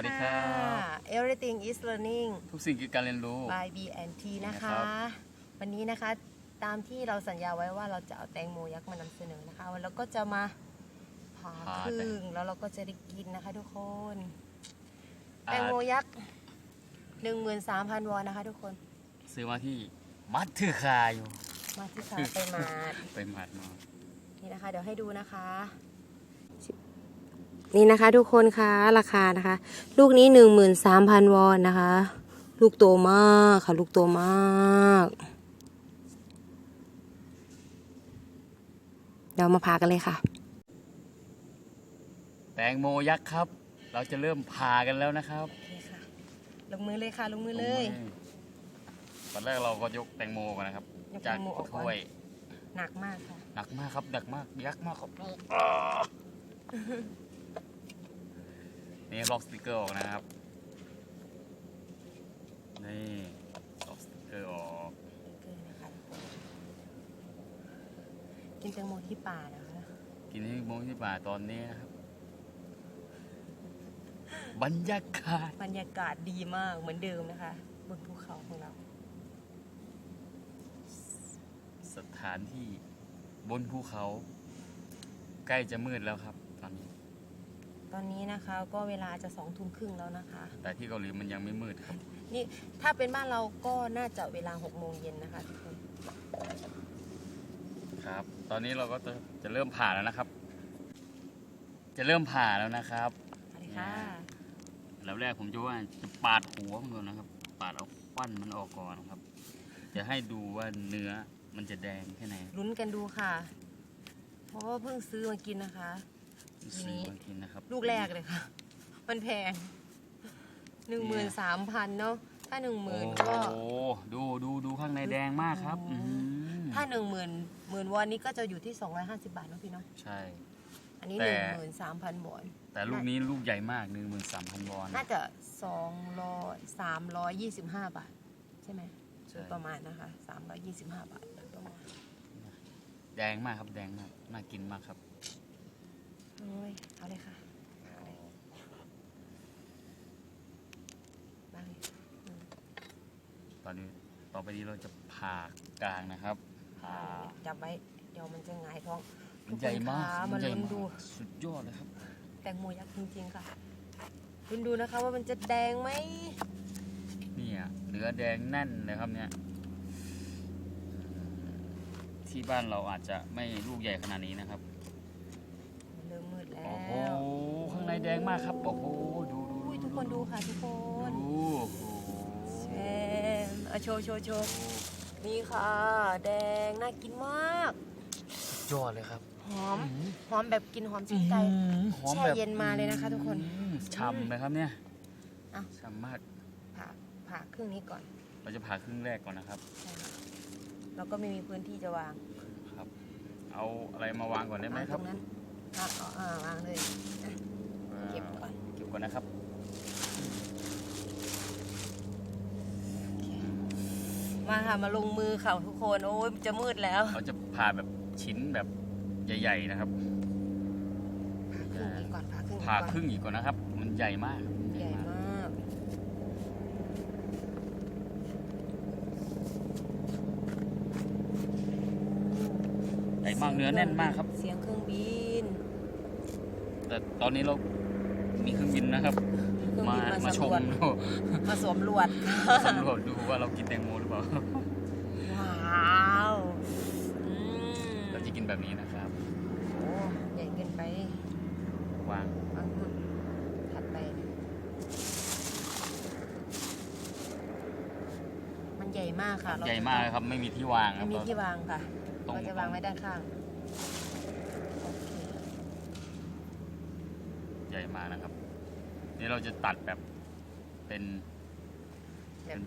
วัสดีครับ Everything is learning ทุกสิ่งคือการเรียนรู้ by BNT นะนะครัคะบวันนี้นะคะตามที่เราสัญญาไว้ว่าเราจะเอาแตงโมยักษ์มานำเสนอนะคะแล้วก็จะมาผ่าครึ่งแล้วเราก็จะได้กินนะคะทุกคน แตงโมยักษ์13,000วอนนะคะทุกคน ซื้อมาที่มัตเตอร์คาอยู่มาที่ขาไปมาดไปหมัดมานี่นะคะ เดี๋ยวให้ดูนะคะ นี่นะคะ ทุกคนคะราคานะคะ ลูกนี้หนึ่งหมื่นสามพันวอนนะคะ ลูกโตมากค่ะ ลูกโตมากเดี๋ยวมาพากันเลยค่ะ แตงโมยักษ์ครับ เราจะเริ่มผ่ากันแล้วนะครับโอเคค่ะลงมือเลยค่ะลงมือเลยตอนแรกเราก็ยกแตงโมก่อนนะครับยกแตจากงโมออกก่อนถ้วยหนักมากค่ะ หนักมากครับ หนักมาก ยักษ์มากครับ นี่ลอกสติกเกอร์ออกนะครับ นี่ลอกสติกเกอร์ออกเกินนะคะกินแตงโมที่ป่านะคะ กินให้โมงที่ป่าตอนนี้นะครับ บรรยากาศ บรรยากาศดีมากเหมือนเดิมนะคะ บนภูเขาของเรา สถานที่บนภูเขา ใกล้จะมืดแล้วครับ ตอนนี้ตอนนี้นะคะก็เวลาจะสองทุ่มครึ่งแล้วนะคะ แต่ที่เกาหลีมันยังไม่มืดครับ นี่ถ้าเป็นบ้านเราก็น่าจะเวลา6โมงเย็นนะคะทุกคนครับ ตอนนี้เราก็จะจะเริ่มผ่าแล้วนะครับ จะเริ่มผ่าแล้วนะครับสวัสดีค่ะแล้วแรกผมจะว่าจะปาดหัวมันก่อนนะครับ ปาดเอาควันมันออกก่อนนะครับ จะให้ดูว่าเนื้อมันจะแดงแค่ไหน ลุ้นกันดูค่ะ เพราะว่าเพิ่งซื้อมากินนะคะทีนี้ ซื้อมากินนะครับลูกแรกเลยค่ะ มันแพงหนึ่งหมื่นสามพันเนาะถ้าหนึ่งหมื่นก็ โอ้โหดูดูดูข้างในแดงมากครับโอ้โหอื้อหือถ้าหนึ่งหมื่นหมื่นวอนนี้ก็จะอยู่ที่สองร้อยห้าสิบาทเนาะพี่เนาะใช่ อันนี้แต่หนึ่งหมื่นสามพันวอน แต่ลูกนี้ลูกใหญ่มากหนึ่งหมื่นสามพันวอน น่าจะสองร้อยสามร้อยยี่สิบห้าบาท ใช่ไหมใช่ โดยประมาณนะคะสามร้อยยี่สิบห้าบาทโดยประมาณแดงมากครับแดงมากน่ากินมากครับ โอ้ยเอาเลยค่ะเอาเลยมาเลยตอนนี้ต่อไปนี้เราจะผ่ากลางนะครับผ่าจับไว้ เดี๋ยวมันจะหงายท้องมันใหญ่มากทุคนคะมัมานใหญ่ลุ้นมากดู สุดยอดเลยครับ แตงโมยักษ์จริงๆค่ะลุ้นดูนะคะว่ามันจะแดงไหมเนี่ยเนื้อแดงแน่นเลยครับเนี่ย ที่บ้านเราอาจจะไม่ลูกใหญ่ขนาดนี้นะครับ มันเริ่มมืดแล้ โอ้โห ว ข้างใน แดงมากครับ โอ้โห ดูดูอุ้ยทุกคนดูค่ะทุกคนดูโอ้โหแชมอะโชว์โชว์โชว์นี่ค่ะ แดงน่ากินมากสุดยอดเลยครับหอม หอมแบบกินหอมชื่นใจหอมแช่แบบเย็นมาเลยนะคะ ทุกคนอืมฉ่ำเลยครับเนี่ยอะ ฉ่ำมาก ผ่าผ่าครึ่งนี้ก่อนเราจะผ่าครึ่งแรกก่อนนะครับ ใช่ค่ะเราก็ไม่มีพื้นที่จะวางครับ เอาอะไรมาวางก่อนได้ไหมวางคตรับรงนั้นอะเอาอ่าวางเลยอะ เก็บก่อน เก็บก่อนนะครับมาค่ะ มาลงมือค่ะทุกคน โอ้ยจะมืดแล้ว เราจะผ่าแบบชิ้นแบบใหญ่ ๆ นะครับ ครึ่งนี้ก่อนผ่าครึ่งนี้ผ่าก่อนครึ่งอีกก่อนนะครับ มันใหญ่มากใหญ่มาก ใหญ่มากเนื้อแน่นมากครับ เสียงเครื่องบิน แต่ตอนนี้เรา มีเครื่องบินนะครับ เครื่องมาบินมามาชสำรมวจดูมาสวมรวจสำรวจดูว่าเรากินแตงโมหรือเปล่าว้าวอืมเราจะกินแบบนี้นะครับโอ้ใหญ่เกินไปวางวางนู่นถัดไป มันใหญ่มากค่ะเรใหญ่มากเลยครับ ไม่มีที่วางคไม่รับมีที่วางค่ะตรงเราจะวางไว้ด้านข้างโอเค ใหญ่ มากนะครับนี่เราจะตัดแบบเป็นแบบ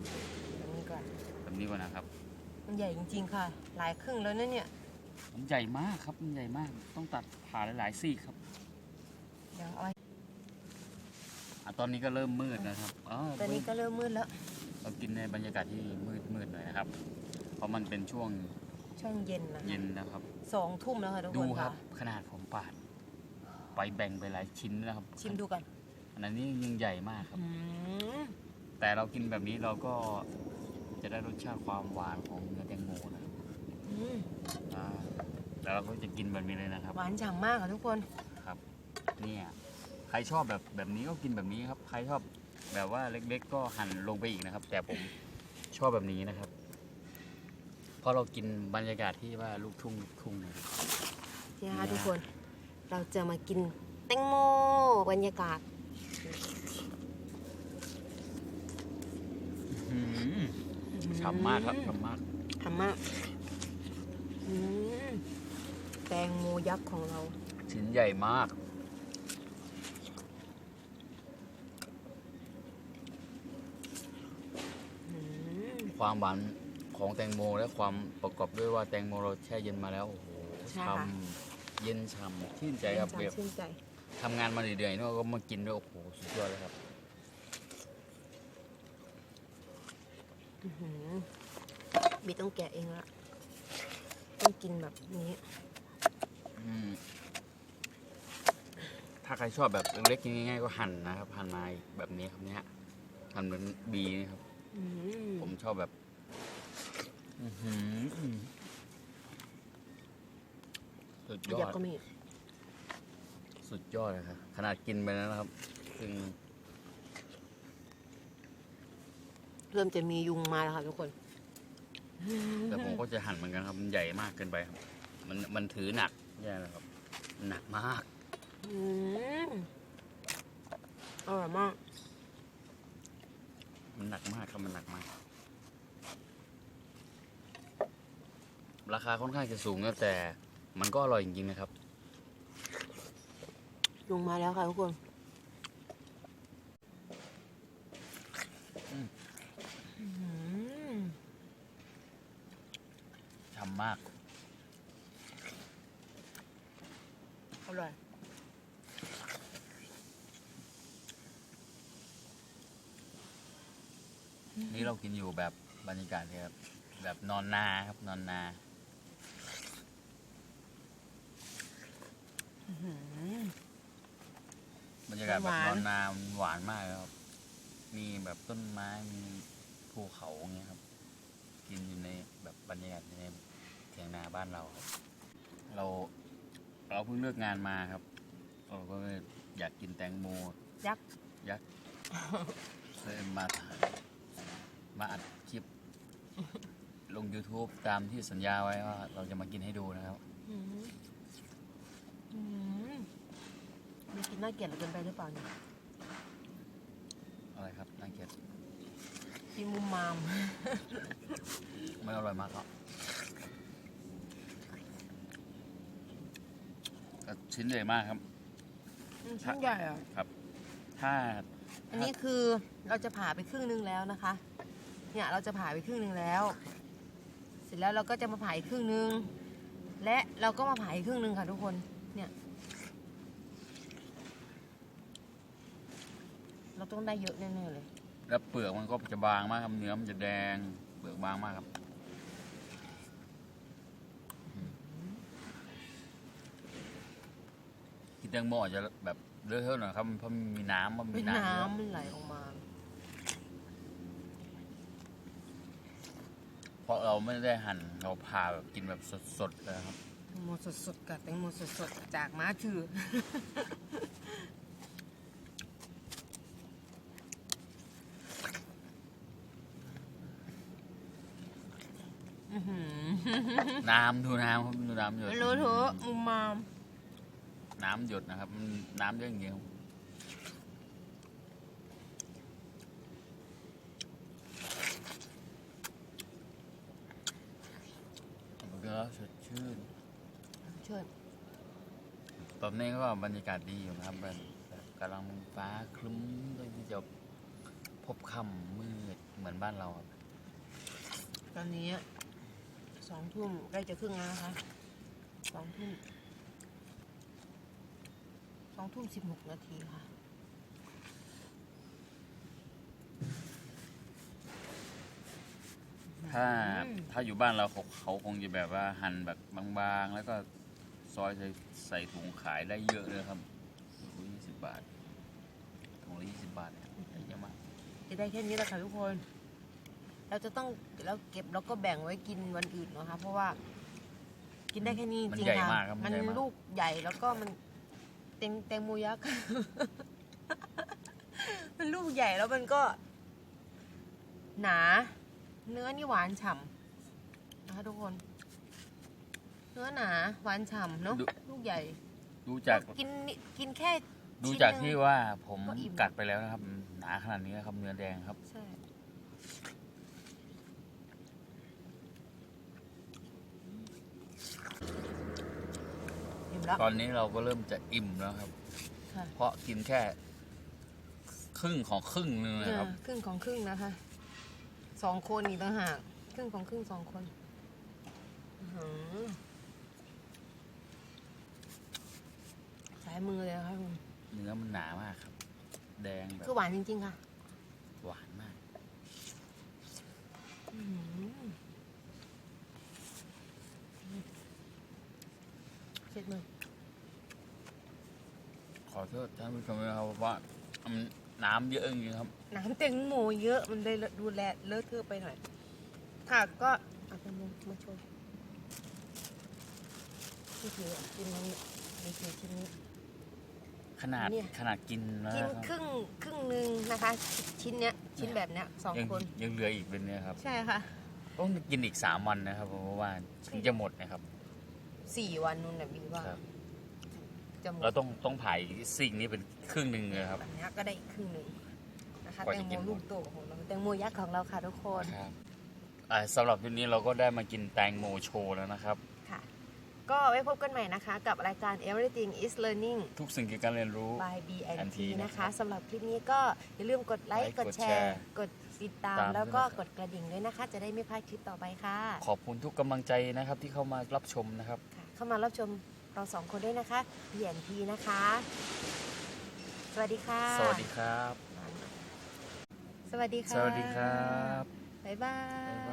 แบบนี้ก่อนแบบนี้ก่อนนะครับ มันใหญ่จริง ๆ ค่ะ หลายครึ่งแล้วนะเนี่ยมันใหญ่มากครับมันใหญ่มาก ต้องตัดผ่าหลายๆซี่ครับเดี๋ยวเอาไว้อะตอนนี้ก็เริ่มมืดนะครับอ๋อตอนนี้ก็เริ่มมืดแล้ว เรากินในบรรยากาศที่มืดมืดๆหน่อยนะครับ เพราะมันเป็นช่วงช่วงเย็นนะคะเย็นนะครับสองทุ่มแล้วค่ะทุกดูคนครัค่ะบขนาดผมปาด ไปแบ่งไปหลายชิ้นนะครับชิมดูก่อนอันนั้นนี่ยิ่งใหญ่มากครับ อืมแต่เรากินแบบนี้เราก็จะได้รสชาติความหวานของเนื้อแตงโมนะครับอืมอ่าแล้วเราก็จะกินแบบนี้เลยนะครับ หวานฉ่ำมากค่ะทุกคน ครับเนี่ยใครชอบแบบแบบนี้ก็กินแบบนี้ครับ ใครชอบแบบว่าเล็กๆ ก็หั่นลงไปอีกนะครับ แต่ผมชอบแบบนี้นะครับ เพราะเรากินบรรยากาศที่ว่าลูกทุ่งลูกทุ่งนะครับ นี่นะคะเนี่ยทุกคน เราจะมากินแตงโมบรรยากาศอื้อหือฉ่ำมากครับฉ่ำมากฉ่ำมากอืมแตงโมยักษ์ของเรา ชิ้นใหญ่มากอืมความหวานของแตงโมและความประกอบด้วยว่าแตงโมเราแช่เย็นมาแล้ว โอ้โหใช่ฉ่ค่ะำ เย็นฉ่ำชื่นใจครับชื่เรียนบใจชื่นใจทำงานมาเหนื่อยๆเนอะก็มากินด้วยโอ้โหสุดยอดเลยครับอื้อหือบีต้องแกะเองละต้องกินแบบนี้อืมถ้าใครชอบแบบเล็กๆง่ายๆก็หั่นนะครับหั่นมาแบบนี้ครับเนี้ยหั่นเหมือนบีนี่ครับอืมผมชอบแบบ อื้อหือ สุดยอยักดษ์ก็มีสุดยอดเลยครับ ขนาดกินไปแล้วนะครับซึ่งเริ่มจะมียุงมาแล้วค่ะทุกคนแต่ผมก็จะหั่นเหมือนกันครับ มันใหญ่มากเกินไปครับ มันมันถือหนักแย่นะครับ หนักมาก อืมอร่อยมาก มันหนักมากครับ มันหนักมาก ราคาค่อนข้างจะสูงนะแต่ มันก็อร่อยจริงๆนะครับยุงมาแล้วค่ะทุกคนอืมอืมฉ่ำมาก อร่อย นี่เรากินอยู่แบบบรรยากาศที่แบบแบบนอนนาครับ นอนนา บรรยากาศแบบนอนนามันหวานมากเลยครับ มีแบบต้นไม้ มีภูเขาอย่างเงี้ยครับ กินอยู่ในแบบบรรยากาศในเถียงนาบ้านเราครับเราเราเพิ่งเลิกงานมาครับ เราก็เลยอยากกินแตงโม ยักษ์ยักษ์เลยมาถ่ายมาอัดคลิป ลง YouTube ตามที่สัญญาไว้ว่า เราจะมากินให้ดูนะครับ อืมอืมมี กินน่าเกลียดเหลือเกินไปหรือเปล่าเนี่ยอะไรครับน่าเกลียดกินมุมมาม ไม่อร่อยมากหรอกก็ชิ้นใหญ่มากครับ อืมชิ้นใหญ่อะถ้าอันนี้คือเราจะผ่าไปครึ่งนึงแล้วนะคะ เนี่ยเราจะผ่าไปครึ่งนึงแล้ว เสร็จแล้วเราก็จะมาผ่าอีกครึ่งนึง และเราก็มาผ่าอีกครึ่งนึงค่ะทุกคน เนี่ย เรา ต้องได้เยอะแน่ๆเลย แล้วเปลือกมันก็จะบางมากครับเนื้อมันจะแดง เปลือกบางมากครับอืมกินแตงโมอาจจะแบบเลอะเทอะหน่อยครับเพราะมันมีน้ำมันมีเป็นน้ำเยอะน้ำมันไหลออกมาเพราะเราไม่ได้หั่นเราพาแบบกินแบบสดๆเลยครับ แตงโมสดๆกับแตงโมสดๆจากม้าชื่อ อื้อหือ น้ำดูน้ำครับดูน้ำหยดไม่รู้เถอะมุมมามน้ำหยดนะครับมันน้ำเยอะอย่างเดียวมันก็สดชื่นช่วยตอนนี้ก็บรรยากาศดีอยู่นะครับแบบแบบกำลังฟ้าครึ้มเลยที่จะพบค่ำมืดเหมือนบ้านเราครับตอนนี้ สองทุ่มใกล้จะครึ่งแล้วนะคะสองทุ่มสองทุ่มสิบหกนาทีค่ะถ้าอืมถ้าอยู่บ้านเราเขาเขาคงจะแบบว่าหั่นแบบบางๆ แล้วก็ซอยใส่ใส่ถุงขายได้เยอะเลยครับยี่สิบบาทถุงงละยี่สิบบาทเนี่ยเยอะมาก จะได้แค่นี้แหละค่ะทุกคน เราจะต้องเราเก็บแล้วก็แบ่งไว้กินวันอื่นนะคะ เพราะว่า กินได้แค่นี้จมันริงใหญ่ๆค่ะมากครับมันใหญ่มาก ลูกใหญ่แล้วก็มันแตงแตงโมยักษ์ มันลูกใหญ่แล้วมันก็ หนา เนื้อนี่หวานฉ่ำนะคะทุกคน เนื้อหนาหวานฉ่ำเนาะลูกใหญ่ดูจากกินนิกินแค่ ดูชิ้นจากหนึ่งที่ว่าผมก็อิ่ม กัดไปแล้วนะครับหนาขนาดนี้นะครับเนื้อแดงครับ ใช่ อิ่มแล้ว ตอนนี้เราก็เริ่มจะอิ่มแล้วครับ ค่ะ เพราะกินแค่ ครึ่งของครึ่งนึงเลยครับอ่าครึ่งของครึ่งนะคะ สองคนอีกต่างหาก ครึ่งของครึ่งสองคนอื้อหือสายมือเลยนะคะคุณเนื้อมันหนามากครับ แดงแบบ คือหวานจริง ๆ ค่ะ หวานมาก อื้อหือเช็ดมือ ขอโทษท่านผู้ชมนะครับเพราะว่ามันน้ำเยอะจริงๆครับ น้ำแตงโมเยอะมันเลยดูแลเลอะเทอะไปหน่อยค่ะก็เอาแตงโมมาโชว์นี่คือกินนี้นี่คือชิ้นนี้ ขนาดเนี่ย ขนาดกินแล้วกินนะครับครึ่งครึ่งหนึ่งนะคะ ชิ้นเนี้ยชิ้นแบบเนี้ยสองยังคน ยังเหลืออีกเป็นเนี่ยครับ ใช่ค่ะต้องกินอีกสามวันนะครับเพราะว่าถึงจะหมดนะครับ สี่วันนู่นน่ะบีว่า ครับ จะหมดเราต้องต้องผ่ายสิ่งนี้เป็นครึ่งหนึ่งเลยครับ แบบเนี้ยก็ได้อีกครึ่งหนึ่งนะคะกว่าแตจะงกิโมนหมด ลูกโตของเราแตงโมยักษ์ของเราค่ะทุกคนครับอ่าสำหรับวันนี้เราก็ได้มากินแตงโมโชว์แล้วนะครับ ค่ะ ก็ไว้พบกันใหม่นะคะ กับรายการ Everything is Learning ทุกสิ่งเกี่ยวกับการเรียนรู้ by BNT NT นะคะสำหรับคลิปนี้ก็อย่าลืมกดไลค์ไลค์กดกดแชแชร์ ร์ กดติดตาม ตามแล้วก็ด้วยนะครับ กดกระดิ่งด้วยนะคะ จะได้ไม่พลาดคลิปต่อไปค่ะขอบคุณทุกกำลังใจนะครับที่เข้ามารับชมนะครับ ค่ะ เข้ามารับชม เราสองคนด้วยนะคะ BNT นะคะ สวัสดีค่ะ สวัสดีครับ สวัสดีค่ะ สวัสดีครับ บ๊ายบาบ๊ายยบาย